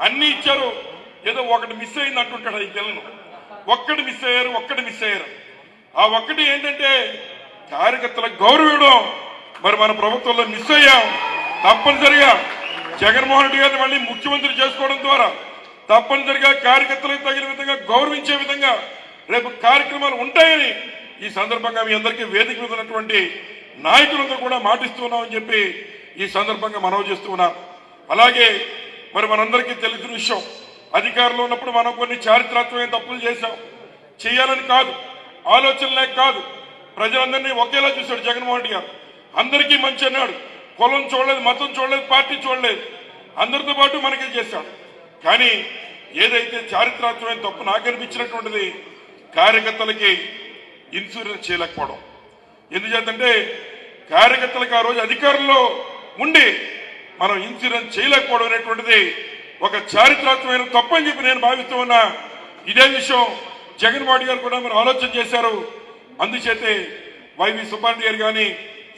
అన్ని ఇచ్చారు. ఏదో ఒకటి మిస్ అయింది అంటుంటాడు ఈ పిల్లలు ఒక్కటి మిస్ అయ్యారు ఒక్కటి మిస్ అయ్యారు. ఆ ఒక్కటి ఏంటంటే కార్యకర్తలకు గౌరవం మరి మన ప్రభుత్వంలో మిస్ అయ్యాం. తప్పనిసరిగా జగన్మోహన్ రెడ్డి గారిని మళ్ళీ ముఖ్యమంత్రి చేసుకోవడం ద్వారా తప్పనిసరిగా కార్యకర్తలకు తగిన విధంగా గౌరవించే విధంగా రేపు కార్యక్రమాలు ఉంటాయని ఈ సందర్భంగా మీ అందరికీ వేదిక మీద ఉన్నటువంటి నాయకులందరూ కూడా మాటిస్తున్నామని చెప్పి ఈ సందర్భంగా మనవి చేస్తూ ఉన్నారు అలాగే మరి మనందరికీ తెలిసిన విషయం. అధికారంలో ఉన్నప్పుడు మనం కొన్ని చారిత్రాత్మకమైన తప్పులు చేశాం. చేయాలని కాదు ఆలోచనలే కాదు. ప్రజలందరినీ ఒకేలా చూశాడు జగన్మోహన్ రెడ్డి గారు. అందరికీ మంచి అన్నాడు. కులం చూడలేదు మతం చూడలేదు పార్టీ చూడలేదు. అందరితో పాటు మనకి చేశాడు. కానీ ఏదైతే చారిత్రాత్మకమైన తప్పు నాకు అనిపించినటువంటిది కార్యకర్తలకి ఇన్సూరెన్స్ చేయలేకపోవడం. ఎందుచేతంటే కార్యకర్తలకు ఆ రోజు అధికారంలో ఉండి మనం ఇన్సూరెన్స్ చేయలేకపోవడం అనేటువంటిది ఒక చారిత్రాత్మకమైన తప్పని చెప్పి నేను భావిస్తూ ఉన్నా. ఇదే విషయం జగన్మోహన్ గారు కూడా మరి ఆలోచన చేశారు. అందుచేతే వైవి సుబ్బారెడ్డి గారు కానీ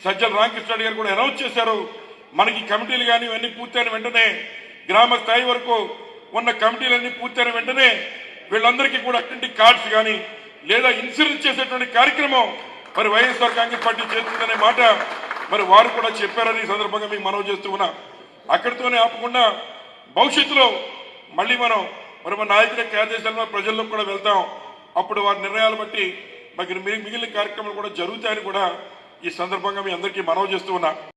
సజ్జల రామకృష్ణ గారు కూడా అనౌన్స్ చేశారు. మనకి కమిటీలు కానీ ఇవన్నీ పూర్తయిన వెంటనే గ్రామ స్థాయి వరకు ఉన్న కమిటీలన్నీ పూర్తయిన వెంటనే వీళ్ళందరికీ కూడా అటువంటి కార్డ్స్ కానీ లేదా ఇన్సూరెన్స్ చేసేటువంటి కార్యక్రమం మరి వైఎస్ఆర్ కాంగ్రెస్ పార్టీ చేస్తుందనే మాట మరి వారు కూడా చెప్పారని ఈ సందర్భంగా మీకు మనవి చేస్తూ ఉన్నా. అక్కడితోనే ఆపకుండా భవిష్యత్తులో మళ్ళీ మనం మరి మన నాయకుల యొక్క ప్రజల్లో కూడా వెళ్తాం. అప్పుడు వారి నిర్ణయాలు బట్టి మరి మిగిలిన కార్యక్రమాలు కూడా జరుగుతాయని కూడా ఈ సందర్భంగా మీ అందరికీ మనవి చేస్తూ ఉన్నా.